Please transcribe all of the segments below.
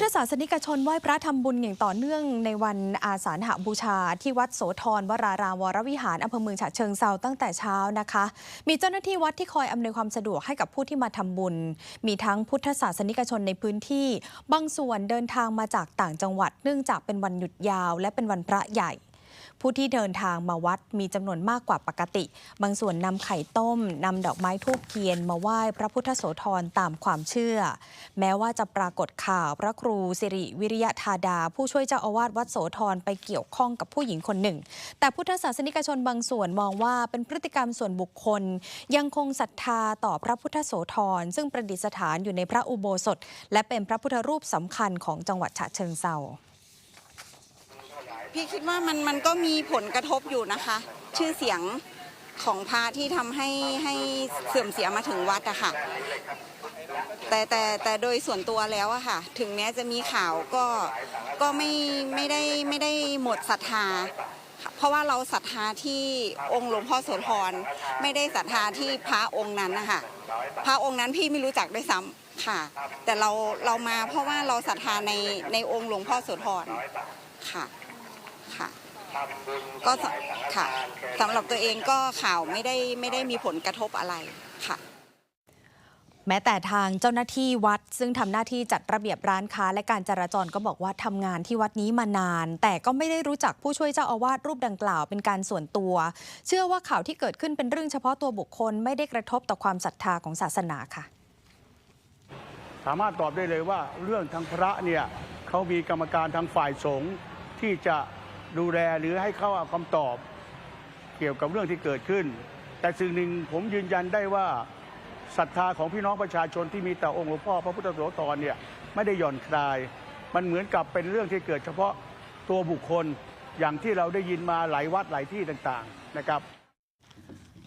ทธศาสนิกชนไหว้พระทำบุญอย่างต่อเนื่องในวันอาสาฬหบูชา ที่วัดโสธรวรารามวรวิหารอำเภอเมืองฉะเชิงเซาตั้งแต่เช้านะคะ มีเจ้าหน้าที่วัดที่คอยอำนวยความสะดวกให้กับผู้ที่มาทำบุญ มีทั้งพุทธศาสนิกชนในพื้นที่ บางส่วนเดินทางมาจากต่างจังหวัด เนื่องจากเป็นวันหยุดยาว และเป็นวันพระใหญ่ ผู้ที่เดินทางมาวัดมีจำนวนมากกว่าปกติ บางส่วนนำไข่ต้มนำดอกไม้ทูบเทียนมาไหว้พระพุทธโสธรตามความเชื่อ แม้ว่าจะปรากฏข่าวพระครูสิริวิริยธาดา ผู้ช่วยเจ้าอาวาสวัดโสธรไปเกี่ยวข้องกับผู้หญิงคนหนึ่ง แต่พุทธศาสนิกชนบางส่วนมองว่าเป็นพฤติกรรมส่วนบุคคล ยังคงศรัทธาต่อพระพุทธโสธรซึ่งประดิษฐานอยู่ในพระอุโบสถ และเป็นพระพุทธรูปสำคัญของจังหวัดฉะเชิงเซา พี่คิดว่ามันมันก็มีผลกระทบอยู่นะคะ ชื่อเสียงของพระที่ทำให้ให้เสื่อมเสียมาถึงวัดอะค่ะ แต่แต่แต่โดยส่วนตัวแล้วอะค่ะ ถึงแม้จะมีข่าวก็ก็ไม่ไม่ได้ไม่ได้หมดศรัทธา เพราะว่าเราศรัทธาที่องค์หลวงพ่อโสธรไม่ได้ศรัทธาที่พระองค์นั้นนะคะพระองค์นั้นพี่ไม่รู้จักด้วยซ้ำค่ะ แต่เราเรามาเพราะว่าเราศรัทธาในในองค์หลวงพ่อโสธรค่ะ ค่ะ ก็สค่ะสำหรับตัวเองก็ข่าวไม่ได้ไม่ได้มีผลกระทบอะไรค่ะแม้แต่ทางเจ้าหน้าที่วัด ซึ่งทำหน้าที่จัดระเบียบร้านค้าและการจราจรก็บอกว่าทำงานที่วัดนี้มานาน แต่ก็ไม่ได้รู้จักผู้ช่วยเจ้าอาวาสรูปดังกล่าวเป็นการส่วนตัว เชื่อว่าข่าวที่เกิดขึ้นเป็นเรื่องเฉพาะตัวบุคคลไม่ได้กระทบต่อความศรัทธาของศาสนาค่ะ สามารถตอบได้เลยว่าเรื่องทางพระเนี่ยเขามีกรรมการทางฝ่ายสงฆ์ที่จะ ดูแลหรือให้เขาเอาคำตอบเกี่ยวกับเรื่องที่เกิดขึ้น แต่สิ่งหนึ่งผมยืนยันได้ว่าศรัทธาของพี่น้องประชาชนที่มีต่อองค์หลวงพ่อพระพุทธโสธรเนี่ยไม่ได้หย่อนคลาย มันเหมือนกับเป็นเรื่องที่เกิดเฉพาะตัวบุคคลอย่างที่เราได้ยินมาหลายวัดหลายที่ต่างๆนะครับ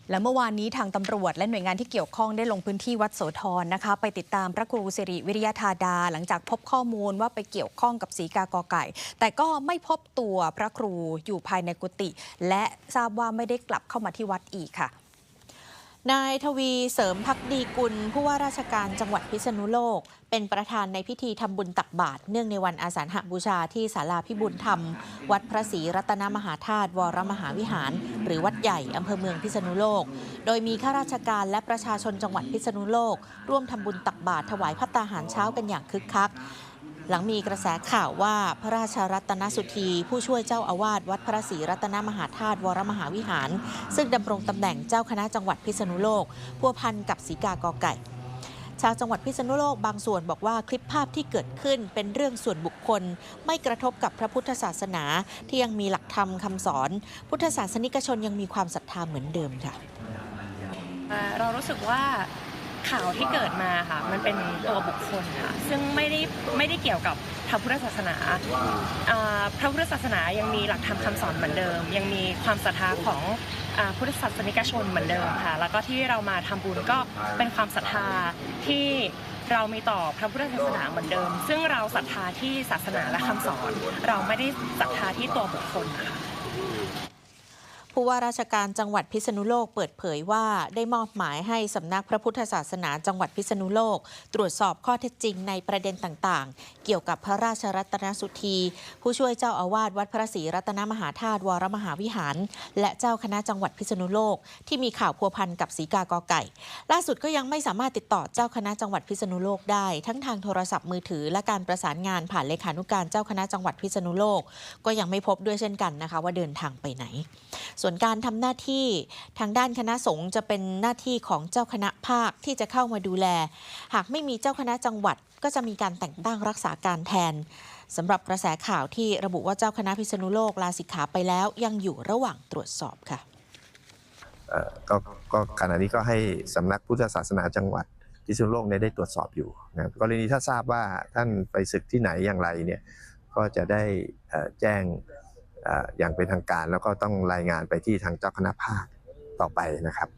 และเมื่อวานนี้ทางตำรวจและหน่วยงานที่เกี่ยวข้องได้ลงพื้นที่วัดโสธรนะคะ ไปติดตามพระครูสิริวิริยธาดา หลังจากพบข้อมูลว่าไปเกี่ยวข้องกับสีกากอไก่ แต่ก็ไม่พบตัวพระครูอยู่ภายในกุฏิและทราบว่าไม่ได้กลับเข้ามาที่วัดอีกค่ะ นายทวีเสริมพักดีกุล ผู้ว่าราชการจังหวัดพิษณุโลก เป็นประธานในพิธีทำบุญตักบาตรเนื่องในวันอาสาฬหบูชาที่ศาลาพิบูลธรรม วัดพระศรีรัตนมหาธาตุวรมหาวิหาร หรือวัดใหญ่อำเภอเมืองพิษณุโลก โดยมีข้าราชการและประชาชนจังหวัดพิษณุโลก ร่วมทำบุญตักบาตรถวายพัตตาหารเช้ากันอย่างคึกคัก หลังมีกระแสข่าวว่าพระราชรัตนสุธี ผู้ช่วยเจ้าอาวาสวัดพระศรีรัตนมหาธาตุวรมหาวิหาร ซึ่งดำรงตำแหน่งเจ้าคณะจังหวัดพิษณุโลกพัวพันกับสีกากอไก่ชาวจังหวัดพิษณุโลกบางส่วนบอกว่าคลิปภาพที่เกิดขึ้นเป็นเรื่องส่วนบุคคล ไม่กระทบกับพระพุทธศาสนา ที่ยังมีหลักธรรมคำสอน พุทธศาสนิกชนยังมีความศรัทธาเหมือนเดิมค่ะเรารู้สึกว่า ข่าวที่เกิดมาค่ะ มันเป็นตัวบุคคลค่ะ ซึ่งไม่ได้ไม่ได้เกี่ยวกับพระพุทธศาสนาอ่าพระพุทธศาสนายังมีหลักธรรมคำสอนเหมือนเดิม ยังมีความศรัทธาของอาพุทธศาสนิกชนเหมือนเดิมค่ะ แล้วก็ที่เรามาทำบุญก็เป็นความศรัทธาที่เรามีต่อพระพุทธศาสนาเหมือนเดิม ซึ่งเราศรัทธาที่ศาสนาและคำสอน เราไม่ได้ศรัทธาที่ตัวบุคคลค่ะ ผู้ว่าราชการจังหวัดพิษณุโลกเปิดเผยว่าได้มอบหมายให้สำนักพระพุทธศาสนาจังหวัดพิษณุโลก ตรวจสอบข้อเท็จจริงในประเด็นต่างๆ เกี่ยวกับพระราชรัตนสุธี ผู้ช่วยเจ้าอาวาสวัดพระศรีรัตนมหาธาตุวรมหาวิหาร และเจ้าคณะจังหวัดพิษณุโลก ที่มีข่าวพัวพันกับสีกากอไก่ ล่าสุดก็ยังไม่สามารถติดต่อเจ้าคณะจังหวัดพิษณุโลกได้ ทั้งทางโทรศัพท์มือถือ และการประสานงานผ่านเลขานุการเจ้าคณะจังหวัดพิษณุโลก ก็ยังไม่พบด้วยเช่นกันนะคะว่าเดินทางไปไหนส่วนการทำหน้าที่ทางด้านคณะสงฆ์จะเป็นหน้าที่ของเจ้าคณะภาคที่จะเข้ามาดูแล หากไม่มีเจ้าคณะจังหวัดก็จะมีการแต่งตั้งรักษาการแทนสำหรับกระแสข่าวที่ระบุว่าเจ้าคณะพิษณุโลกลาสิกขาไปแล้วยังอยู่ระหว่างตรวจสอบค่ะก็ก็ขณะนี้ก็ให้สำนักพุทธศาสนาจังหวัดพิษณุโลกเนี่ยได้ตรวจสอบอยู่นะครับกรณีถ้าทราบว่าท่านไปศึกที่ไหนอย่างไรเนี่ยก็จะได้แจ้ง อย่างเป็นทางการแล้วก็ต้องรายงานไปที่ทางเจ้าคณะภาคต่อไปนะครับ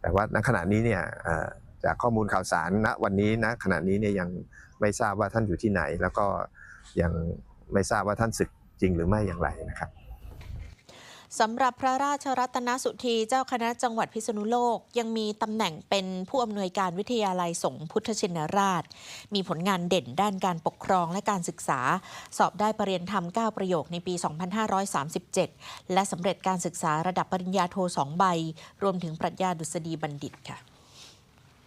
แต่ว่าณขณะนี้เนี่ยจากข้อมูลข่าวสารณวันนี้ณขณะนี้เนี่ยยังไม่ทราบว่าท่านอยู่ที่ไหน แล้วก็ยังไม่ทราบว่าท่านศึกจริงหรือไม่อย่างไรนะครับ สำหรับพระราชรัตนสุธีเจ้าคณะจังหวัดพิษณุโลก ยังมีตำแหน่งเป็นผู้อำนวยการวิทยาลัยสงฆ์พุทธชินราช มีผลงานเด่นด้านการปกครองและการศึกษา สอบได้ปรริญญาธรรม 9 ประโยคในปี 2537 และสำเร็จการศึกษาระดับปริญญาโท 2 ใบ รวมถึงปรัชญาดุษฎีบัณฑิตค่ะ